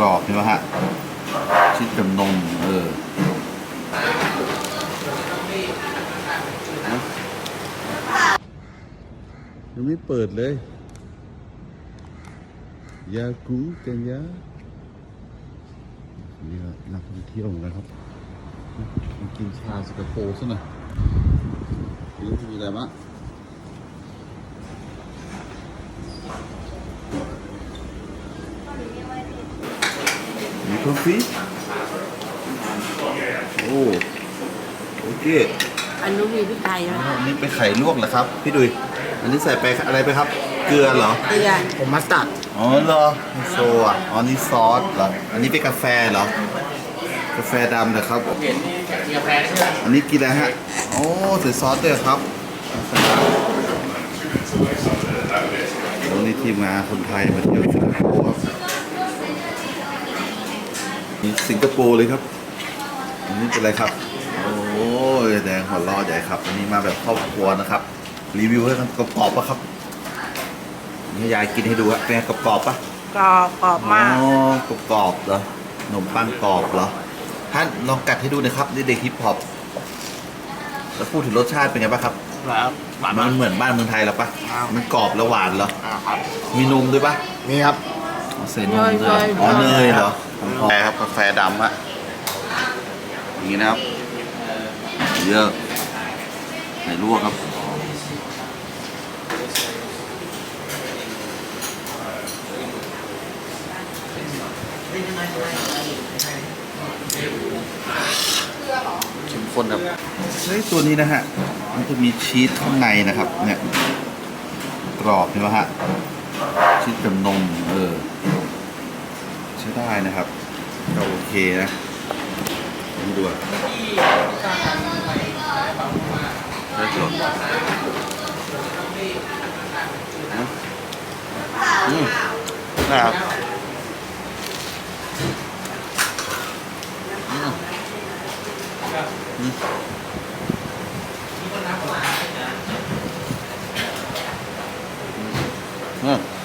กรอบใช่ไหมฮะชีสกับนมเออยังไม่เปิดเลย ยากูกันยานี่ก็นักท่องเที่ยวนะครับกินชาสิงคโปร์ซะหน่อยนี่จะมีอะไรบ้าง มีคอฟฟี่โอ้โอเคอันนู้นมีพริกไทยไหมอันนี้เป็นไข่ลวกเหรอครับ พี่ดุย อันนี้ใส่ไปอะไรไปครับ เกลือเหรอ เกลือผมมัสตาร์ดอ๋อเหรอโซอะอ๋อนี่ซอสเหรอ อันนี้เป็นกาแฟเหรอ กาแฟดำเหรอครับเห็นนี่กาแฟใช่ไหมอันนี้กินอะไรฮะ โอ้ใส่ซอสด้วยเหรอครับกาแฟดำโอ้นี่ทีมงานคนไทยมาเที่ยวสิงคโปร์ครับนี่ สิงคโปร์เลยครับ อันนี้เป็นอะไรครับ โอ้ยแดงหัวเล้อใหญ่ครับ อันนี้มาแบบครอบครัวนะครับ รีวิวให้กันกรอบๆปะครับนี่ยายกินให้ดูครับเป็นไงกรอบๆปะกรอบกรอบมาก อ๋อกรอบๆเหรอขนมปังกรอบเหรอท่านลองกัดให้ดูหนะครับนี่เด็กฮิปฮอปแล้วพูดถึงรสชาติเป็นไงบ้างครับแล้วหวานมัมากนเหมือนบ้านเมืองไทยเหรอปะครับมันกรอบแล้วหวานเหรอ อ่าครับมีนมด้วยปะนี่ครับ อ๋อใส่นมด้วยอ๋อเนยเหรอของแท้ครับกาแฟดำอะอย่างนี้นะครับ เยอะไหนลวกครับ เข้มข้นครับเฮ้ยตัวนี้นะฮะ มันจะมีชีสข้างในนะครับ เนี่ย กรอบใช่ไหมฮะชีสกับนม เออใช้ได้นะครับ ก็โอเคนะผมดูอะได้หลดอืมนะครับอืมอืม